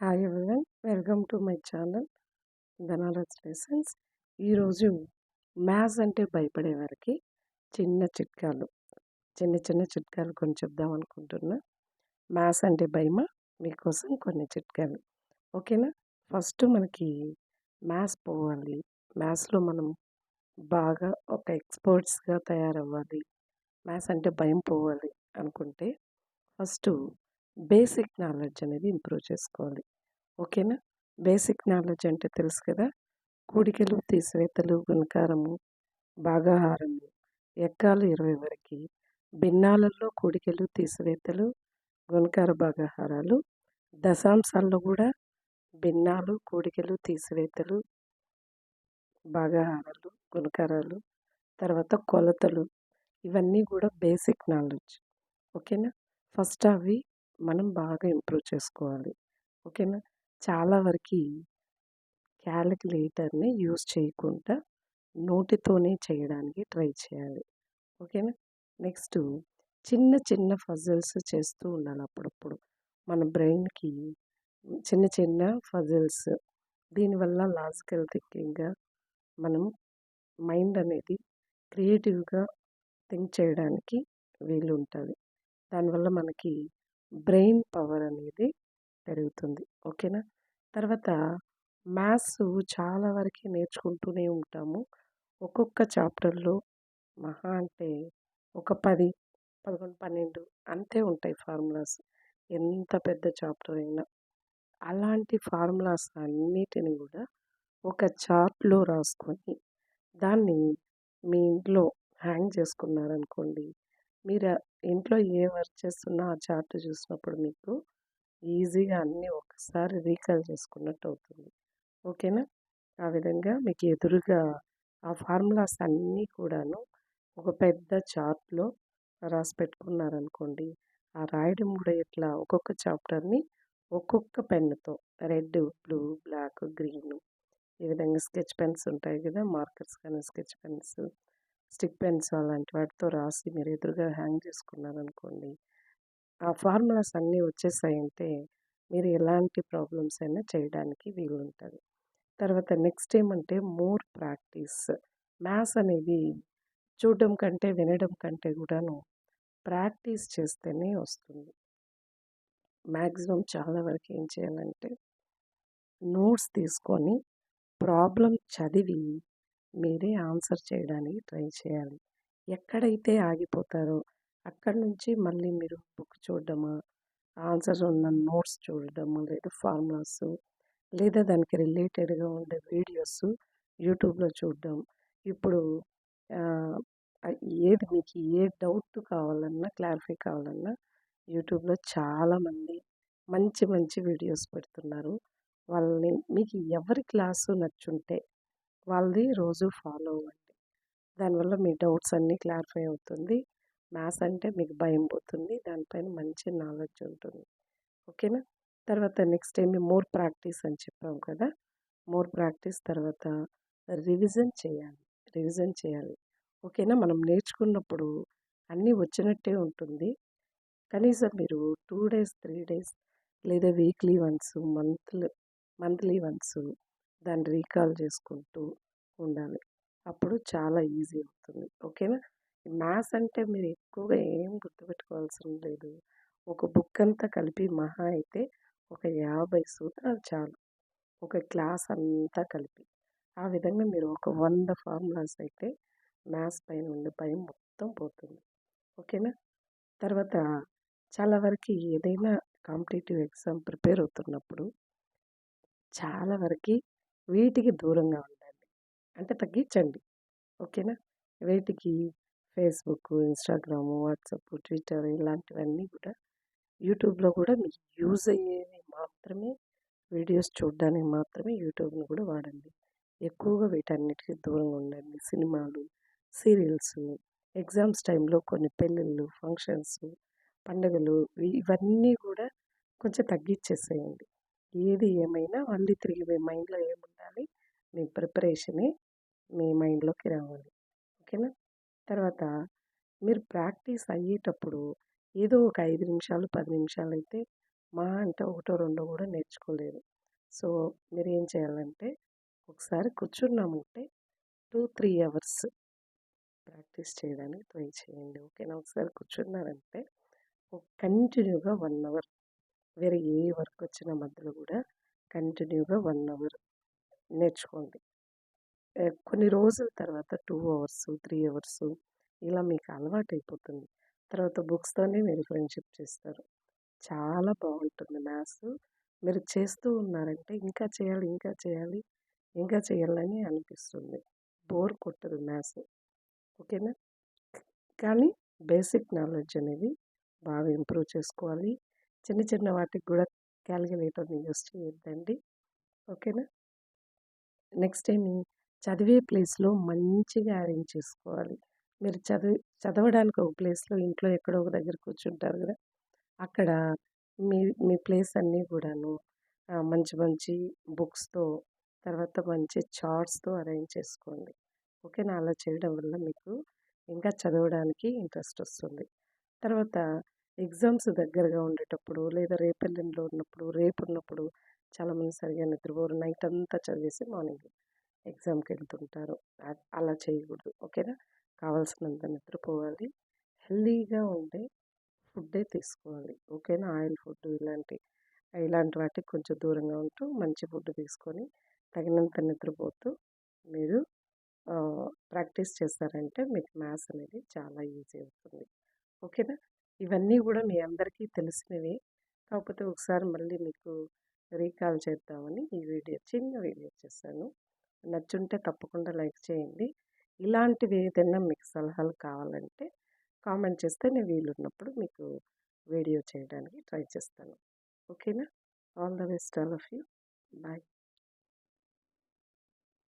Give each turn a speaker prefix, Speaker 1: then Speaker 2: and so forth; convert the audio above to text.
Speaker 1: Hi everyone. Welcome to my channel Dhanraj lessons. ఈరోజు maths అంటే భయపడే వారికి చిన్న చిట్కాలు చిన్న చిన్న చిట్కాలు కొన్ని చెప్దాం అనుకుంటున్నా. మ్యాథ్స్ అంటే భయమా? మీకోసం కొన్ని చిట్కాలు. ఓకేనా? ఫస్ట్ మనకి మ్యాథ్స్ పోవాలి. మ్యాథ్స్లో మనం బాగా ఒక ఎక్స్పర్ట్స్గా తయారవ్వాలి. మ్యాథ్స్ అంటే భయం పోవాలి అనుకుంటే ఫస్ట్ బేసిక్ నాలెడ్జ్ అనేది ఇంప్రూవ్ చేసుకోవాలి. ఓకేనా? బేసిక్ నాలెడ్జ్ అంటే తెలుసు కదా? కూడికలు తీసివేతలు గుణకారము భాగాహారము ఎక్కాలు ఇరవై వరకు భిన్నాలలో కూడికలు తీసివేతలు గుణకార భాగాహారాలు దశాంశాల్లో కూడా భిన్నాలు కూడికలు తీసివేతలు భాగాహారాలు గుణకారాలు తర్వాత కొలతలు ఇవన్నీ కూడా బేసిక్ నాలెడ్జ్. ఓకేనా? ఫస్ట్ అవి మనం బాగా ఇంప్రూవ్ చేసుకోవాలి. ఓకేనా? చాలా వరకు క్యాలిక్యులేటర్ని యూజ్ చేయకుండా నోటితోనే చేయడానికి ట్రై చేయాలి. ఓకేనా? నెక్స్ట్ చిన్న చిన్న ఫజల్స్ చేస్తూ ఉండాలి అప్పుడప్పుడు. మన బ్రెయిన్కి చిన్న చిన్న ఫజల్స్. దీనివల్ల లాజికల్ థింకింగ్గా మనం మైండ్ అనేది క్రియేటివ్గా థింక్ చేయడానికి వీలు ఉంటుంది దానివల్ల మనకి బ్రెయిన్ పవర్ అనేది పెరుగుతుంది. ఓకేనా? తర్వాత మ్యాథ్స్ చాలా వరకు నేర్చుకుంటూనే ఉంటాము. ఒక్కొక్క చాప్టర్లో మహా అంటే ఒక పది పదకొండు పన్నెండు అంతే ఉంటాయి ఫార్ములాస్. ఎంత పెద్ద చాప్టర్ అయినా. అలాంటి ఫార్ములాస్ అన్నిటిని కూడా ఒక చార్ట్లో రాసుకొని దాన్ని మీ ఇంట్లో హ్యాంగ్ చేసుకున్నారనుకోండి మీరు ఇంట్లో ఏ వర్క్ చేస్తున్నా ఆ చార్ట్ చూసినప్పుడు మీకు ఈజీగా అన్నీ ఒకసారి రీకాల్ చేసుకున్నట్టు అవుతుంది. ఓకేనా? ఆ విధంగా మీకు ఎదురుగా ఆ ఫార్ములాస్ అన్నీ కూడాను ఒక పెద్ద చార్ట్లో రాసి పెట్టుకున్నారనుకోండి ఆ రాయడం కూడా ఇట్లా ఒక్కొక్క చాప్టర్ని ఒక్కొక్క పెన్నుతో రెడ్ బ్లూ బ్లాక్ గ్రీన్ ఈ విధంగా స్కెచ్ పెన్స్ ఉంటాయి కదా మార్కర్స్ కానీ స్కెచ్ పెన్స్ స్టిక్ పెన్స్ అలాంటి వాటితో రాసి మీరు ఎదురుగా హ్యాంగ్ చేసుకున్నారనుకోండి ఆ ఫార్ములాస్ అన్నీ వచ్చేసాయంటే మీరు ఎలాంటి ప్రాబ్లమ్స్ అయినా చేయడానికి వీలు ఉంటుంది తర్వాత నెక్స్ట్ ఏమంటే మోర్ ప్రాక్టీస్. మ్యాథ్స్ అనేది చూడడం కంటే వినడం కంటే కూడాను ప్రాక్టీస్ చేస్తేనే వస్తుంది. మ్యాక్సిమం చాలా వరకు ఏం చేయాలంటే నోట్స్ తీసుకొని ప్రాబ్లం చదివి మీరే ఆన్సర్ చేయడానికి ట్రై చేయాలి. ఎక్కడైతే ఆగిపోతారో అక్కడి నుంచి మళ్ళీ మీరు బుక్ చూడడమా? ఆన్సర్ ఉన్న నోట్స్ చూడడము? లేదా ఫార్ములాస్ లేదా దానికి రిలేటెడ్గా ఉండే వీడియోస్ యూట్యూబ్లో చూడడం. ఇప్పుడు ఏది మీకు ఏ డౌట్ కావాలన్నా క్లారిఫై కావాలన్నా యూట్యూబ్లో చాలామంది మంచి మంచి వీడియోస్ పెడుతున్నారు. వాళ్ళని మీకు ఎవరి క్లాసు నచ్చుంటే వాళ్ళది రోజు ఫాలో అవ్వండి. దానివల్ల మీ డౌట్స్ అన్నీ క్లారిఫై అవుతుంది. మ్యాథ్స్ అంటే మీకు భయం పోతుంది. దానిపైన మంచి నాలెడ్జ్ ఉంటుంది. ఓకేనా? తర్వాత నెక్స్ట్ ఏమి మోర్ ప్రాక్టీస్ అని చెప్పాం కదా! మోర్ ప్రాక్టీస్ తర్వాత రివిజన్ చేయాలి. రివిజన్ చేయాలి. ఓకేనా? మనం నేర్చుకున్నప్పుడు అన్నీ వచ్చినట్టే ఉంటుంది. కనీసం మీరు టూ డేస్ త్రీ డేస్ లేదా weekly once monthly monthly once దాన్ని రీకాల్ చేసుకుంటూ ఉండాలి. అప్పుడు చాలా ఈజీ అవుతుంది. ఓకేనా? మ్యాథ్స్ అంటే మీరు ఎక్కువగా ఏం గుర్తుపెట్టుకోవాల్సిన లేదు. ఒక బుక్ అంతా కలిపి మహా అయితే ఒక యాభై సూత్రాలు చాలు. ఒక క్లాస్ అంతా కలిపి. ఆ విధంగా మీరు ఒక వంద ఫార్ములాస్ అయితే మ్యాథ్స్ పైన ఉండే భయం మొత్తం పోతుంది. ఓకేనా? తర్వాత చాలా వరకు ఏదైనా కాంపిటేటివ్ ఎగ్జామ్ ప్రిపేర్ అవుతున్నప్పుడు చాలా వరకు వీటికి దూరంగా ఉండండి. అంటే తగ్గించండి. ఓకేనా? వీటికి ఫేస్బుక్ ఇన్స్టాగ్రాము వాట్సాప్ ట్విట్టర్ ఇలాంటివన్నీ కూడా యూట్యూబ్లో కూడా మీకు యూజ్ అయ్యేవి మాత్రమే వీడియోస్ చూడడానికి మాత్రమే యూట్యూబ్ని కూడా వాడండి. ఎక్కువగా వీటన్నిటికీ దూరంగా ఉండండి. సినిమాలు సీరియల్స్ ఎగ్జామ్స్ టైంలో కొన్ని పెళ్ళిళ్ళు ఫంక్షన్స్ పండుగలు ఇవన్నీ కూడా కొంచెం తగ్గించేసేయండి. ఏది ఏమైనా మళ్ళీ తిరిగి మీ మైండ్లో ఏముండాలి? మీ ప్రిపరేషనే మీ మైండ్లోకి రావాలి. ఓకేనా? తర్వాత మీరు ప్రాక్టీస్ అయ్యేటప్పుడు ఏదో ఒక ఐదు నిమిషాలు పది నిమిషాలు అయితే మా అంటే ఒకటో రెండో కూడా నేర్చుకోలేదు. సో మీరు ఏం చేయాలంటే ఒకసారి కూర్చున్నామంటే టూ త్రీ అవర్స్ ప్రాక్టీస్ చేయడానికి ట్రై చేయండి. ఓకేనా? ఒకసారి కూర్చున్నారంటే కంటిన్యూగా వన్ అవర్ వేరే ఏ వర్క్ వచ్చిన మధ్యలో కూడా కంటిన్యూగా వన్ అవర్ నేర్చుకోండి. కొన్ని రోజుల తర్వాత టూ అవర్స్ త్రీ అవర్స్ ఇలా మీకు అలవాటు అయిపోతుంది తర్వాత బుక్స్తోనే మీరు ఫ్రెండ్షిప్ చేస్తారు. చాలా బాగుంటుంది మ్యాథ్స్. మీరు చేస్తూ ఉన్నారంటే ఇంకా చేయాలి ఇంకా చేయాలి ఇంకా చేయాలని అనిపిస్తుంది. బోర్ కొట్టదు మ్యాథ్స్. ఓకేనా? కానీ బేసిక్ నాలెడ్జ్ అనేది బాగా ఇంప్రూవ్ చేసుకోవాలి. చిన్న చిన్న వాటికి కూడా క్యాలిక్యులేటర్ని యూస్ చేయొద్దండి. ఓకేనా? నెక్స్ట్ ఏమి? చదివే ప్లేస్లో మంచిగా అరేంజ్ చేసుకోవాలి. మీరు చదివి చదవడానికి ఒక ప్లేస్లో ఇంట్లో ఎక్కడో ఒక దగ్గర కూర్చుంటారు కదా! అక్కడ మీ మీ ప్లేస్ అన్నీ కూడాను మంచి మంచి బుక్స్తో తర్వాత మంచి చార్ట్స్తో అరేంజ్ చేసుకోండి. ఓకేనా? అలా చేయడం వల్ల మీకు ఇంకా చదవడానికి ఇంట్రెస్ట్ వస్తుంది. తర్వాత ఎగ్జామ్స్ దగ్గరగా ఉండేటప్పుడు లేదా రేపెల్లింలో ఉన్నప్పుడు రేపు ఉన్నప్పుడు చాలామంది సరిగా నిద్రపోరు. నైట్ అంతా చదివేసి మార్నింగ్ ఎగ్జామ్కి వెళ్తుంటారు. అలా చేయకూడదు. ఓకేనా? కావాల్సినంత నిద్రపోవాలి. హెల్దీగా ఉండే ఫుడ్డే తీసుకోవాలి. ఓకేనా? ఆయిల్ ఫుడ్ ఇలాంటి ఇలాంటి వాటికి కొంచెం దూరంగా ఉంటూ మంచి ఫుడ్ తీసుకొని తగినంత నిద్రపోతూ మీరు ప్రాక్టీస్ చేస్తారంటే మీకు మ్యాథ్స్ అనేది చాలా ఈజీ అవుతుంది. ఓకేనా? ఇవన్నీ కూడా మీ అందరికీ తెలిసినవే. కాకపోతే ఒకసారి మళ్ళీ మీకు రీకాల్ చేద్దామని ఈ వీడియో చిన్న వీడియో చేశాను. నచ్చుంటే తప్పకుండా లైక్ చేయండి. ఇలాంటివి ఏదైనా మీకు సలహాలు కావాలంటే కామెంట్ చేస్తే నేను వీలున్నప్పుడు మీకు వీడియో చేయడానికి ట్రై చేస్తాను. ఓకేనా? All the best all of you. Bye.